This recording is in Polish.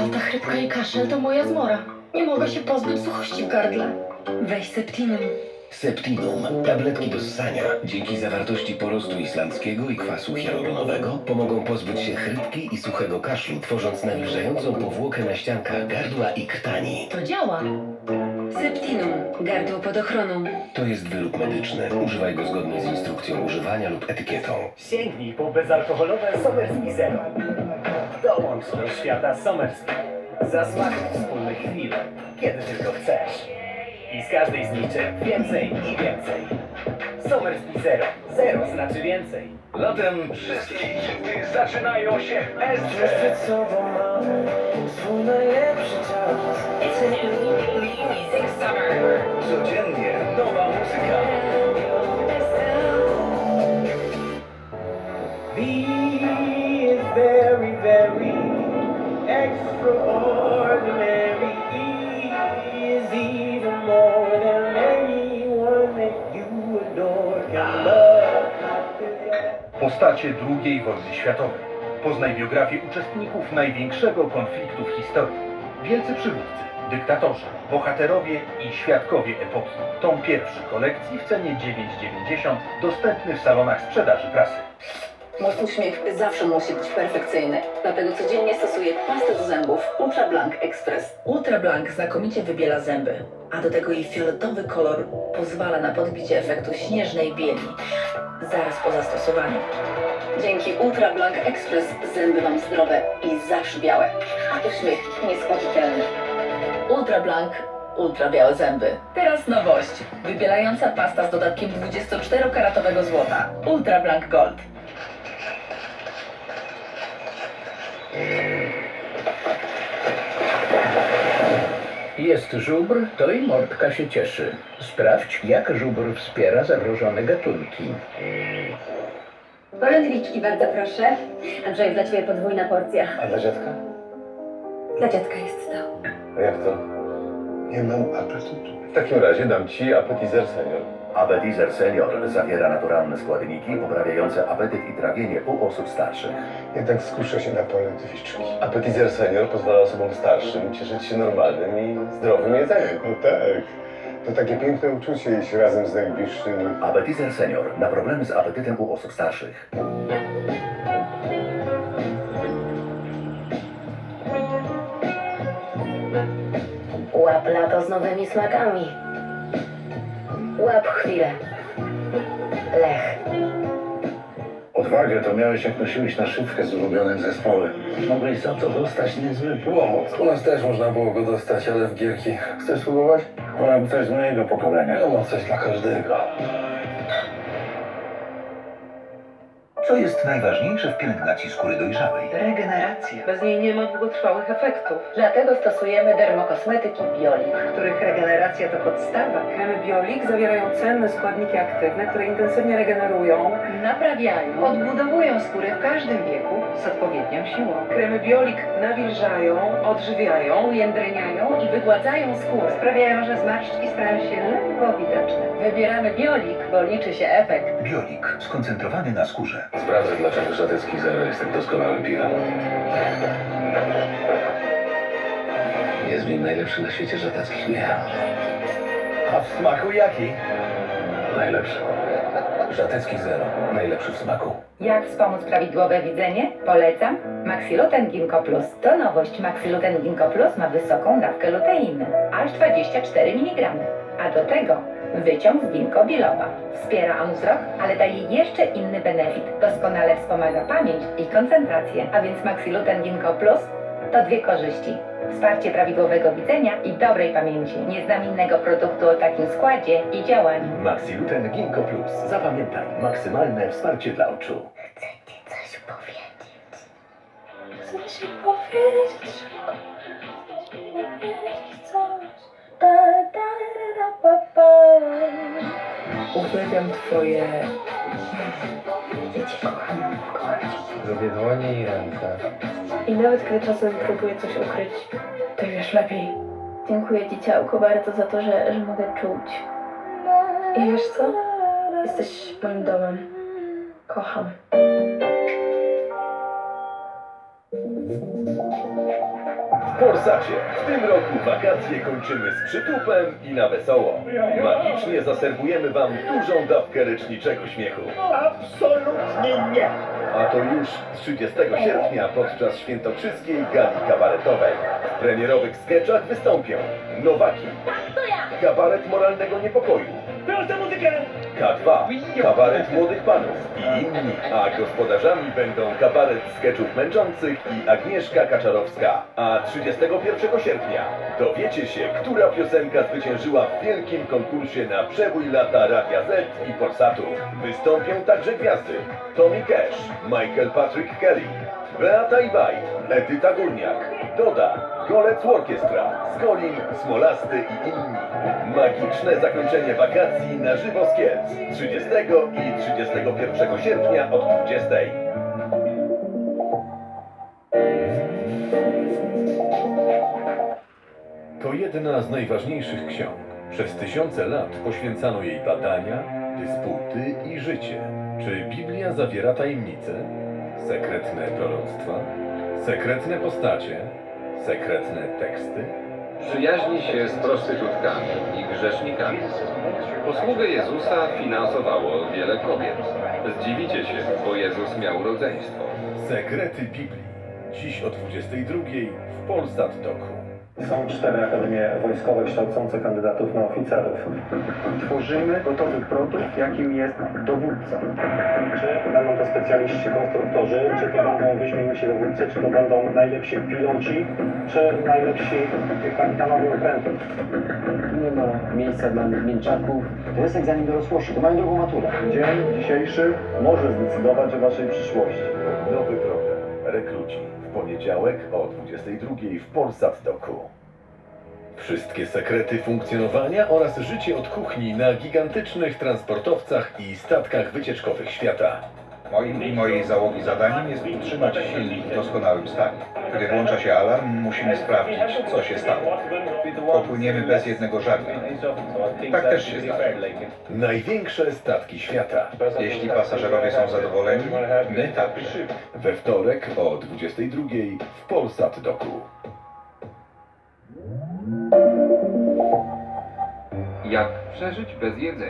Ale ta chrypka i kaszel to moja zmora. Nie mogę się pozbyć suchości w gardle. Weź septinum. Septinum, tabletki do ssania, dzięki zawartości porostu islandzkiego i kwasu hialuronowego pomogą pozbyć się chrypki i suchego kaszlu, tworząc nawilżającą powłokę na ściankach gardła i krtani. To działa. Septinum. Gardło pod ochroną. To jest wyrób medyczny. Używaj go zgodnie z instrukcją używania lub etykietą. Sięgnij po bezalkoholowe Somerski Zero. Dołącz do świata Somerski. Zasmakuj wspólnych chwil, kiedy tylko chcesz. I z każdej z nich czerp więcej i więcej. Somerski Zero. Zero znaczy więcej. Latem wszystkie hity zaczynają się Przed S. sobą mamy swój najlepszy czas. Codziennie Postacie II wojny światowej. Poznaj biografię uczestników największego konfliktu w historii. Wielcy przywódcy, dyktatorzy, bohaterowie i świadkowie epoki. Tom pierwszy kolekcji w cenie 9,90 dostępny w salonach sprzedaży prasy. Mój uśmiech zawsze musi być perfekcyjny. Dlatego codziennie stosuję pastę do zębów Ultra Blank Express. Ultra Blank znakomicie wybiela zęby, a do tego jej fioletowy kolor pozwala na podbicie efektu śnieżnej bieli zaraz po zastosowaniu. Dzięki Ultra Blank Express zęby mam zdrowe i zawsze białe, a uśmiech nieskazitelny. Ultra Blank, ultra białe zęby. Teraz nowość. Wybielająca pasta z dodatkiem 24-karatowego złota. Ultra Blank Gold. Jest żubr, to i mordka się cieszy. Sprawdź, jak żubr wspiera zagrożone gatunki. Polędwiczki bardzo proszę. Andrzej, dla Ciebie podwójna porcja. A dla dziadka? Dla dziadka jest to. A jak to? Nie mam apetytu. W takim razie dam ci appetizer senior. Appetizer Senior zawiera naturalne składniki poprawiające apetyt i trawienie u osób starszych. Jednak skuszę się na polędwiczki. Appetizer senior pozwala osobom starszym cieszyć się normalnym i zdrowym jedzeniem. No tak. To takie piękne uczucie jeść razem z najbliższymi. Appetizer Senior na problemy z apetytem u osób starszych. Łap lato z nowymi smakami. Łap chwilę. Lech. Odwagę to miałeś jak nosiłeś na szybkę z ulubionym zespołem. Mogłeś za to dostać niezły U nas też można było go dostać, ale w gierki. Chcesz spróbować? Mam coś z mojego pokolenia. Ja mam coś dla każdego. Co jest najważniejsze w pielęgnacji skóry dojrzałej? Regeneracja. Bez niej nie ma długotrwałych efektów. Dlatego stosujemy dermokosmetyki Biolik, których regeneracja to podstawa. Kremy Biolik zawierają cenne składniki aktywne, które intensywnie regenerują. Naprawiają, odbudowują skórę w każdym wieku z odpowiednią siłą. Kremy Biolik nawilżają, odżywiają, Ujędrniają i wygładzają skórę. Sprawiają, że zmarszczki stają się lekko widoczne. Wybieramy Biolik, bo liczy się efekt. Biolik, skoncentrowany na skórze. Sprawdzę, dlaczego Żadecki Zero jest tak doskonałym piwem. Jest w nim najlepszy na świecie żateckich piw. A w smaku jaki? Najlepszy. Żatecki Zero. Najlepszy w smaku. Jak wspomóc prawidłowe widzenie? Polecam Maxiluten Ginkgo Plus. To nowość. Maxiluten Ginkgo Plus ma wysoką dawkę luteiny, aż 24 mg. A do tego wyciąg z ginkgo biloba. Wspiera on wzrok, ale daje jeszcze inny benefit. Doskonale wspomaga pamięć i koncentrację. A więc Maxiluten Ginkgo Plus to dwie korzyści. Wsparcie prawidłowego widzenia i dobrej pamięci. Nie znam innego produktu o takim składzie i działaniu. Maxiluten Ginkgo Plus. Zapamiętaj, maksymalne wsparcie dla oczu. Chcę Ci coś powiedzieć. Chcę Ci powiedzieć. Powiedzieć coś. Da, Uwielbiam Twoje... Kocham Cię. Zrobię dłonie i ręce. I nawet gdy czasem próbuję coś ukryć, to wiesz lepiej. Dziękuję dzieciałku bardzo za to, że, że mogę czuć. I wiesz co? Jesteś moim domem. Kocham. Polsacie. W tym roku wakacje kończymy z przytupem i na wesoło. Magicznie zaserwujemy Wam dużą dawkę leczniczego śmiechu. Absolutnie nie! A to już 30 sierpnia podczas świętokrzyskiej gali kabaretowej. W premierowych sketchach wystąpią Nowaki, kabaret moralnego niepokoju, Proszę muzykę! K2, kabaret młodych panów i inni, a gospodarzami będą kabaret sketchów męczących i Agnieszka Kaczarowska. A 31 sierpnia dowiecie się, która piosenka zwyciężyła w wielkim konkursie na przebój lata Radia Z i Polsatu. Wystąpią także gwiazdy Tommy Cash, Michael Patrick Kelly, Beata Ibaj, Edyta Górniak, Doda, Golec Orkiestra, Skolin, Smolasty i inni. Magiczne zakończenie wakacji na żywo z Kielc 30 i 31 sierpnia od 20. To jedna z najważniejszych ksiąg. Przez tysiące lat poświęcano jej badania, dysputy i życie. Czy Biblia zawiera tajemnice? Sekretne proroctwa? Sekretne postacie? Sekretne teksty? Przyjaźni się z prostytutkami i grzesznikami. Posługę Jezusa finansowało wiele kobiet. Zdziwicie się, bo Jezus miał rodzeństwo. Sekrety Biblii. Dziś o 22 w Polsat Doku. Są cztery akademie wojskowe kształcące kandydatów na oficerów. Tworzymy gotowy produkt, jakim jest dowódca. Czy będą to specjaliści konstruktorzy, czy to będą wyśmienici dowódcy, czy to będą najlepsi piloci, czy najlepsi kapitanowie okrętów. Nie ma miejsca dla mięczaków. To jest egzamin dorosłości, to mają drugą maturę. Dzień dzisiejszy może zdecydować o waszej przyszłości. Nowy program. Rekruci. W poniedziałek o 22 w Polsat Doku. Wszystkie sekrety funkcjonowania oraz życie od kuchni na gigantycznych transportowcach i statkach wycieczkowych świata. Moim i mojej załogi zadaniem jest utrzymać silnik w doskonałym stanie. Gdy włącza się alarm, musimy sprawdzić, co się stało. Popłyniemy bez jednego żagla. Tak też się zdarza. Największe statki świata. Jeśli pasażerowie są zadowoleni, my także. We wtorek o 22 w Polsat Doku. Jak przeżyć bez jedzenia?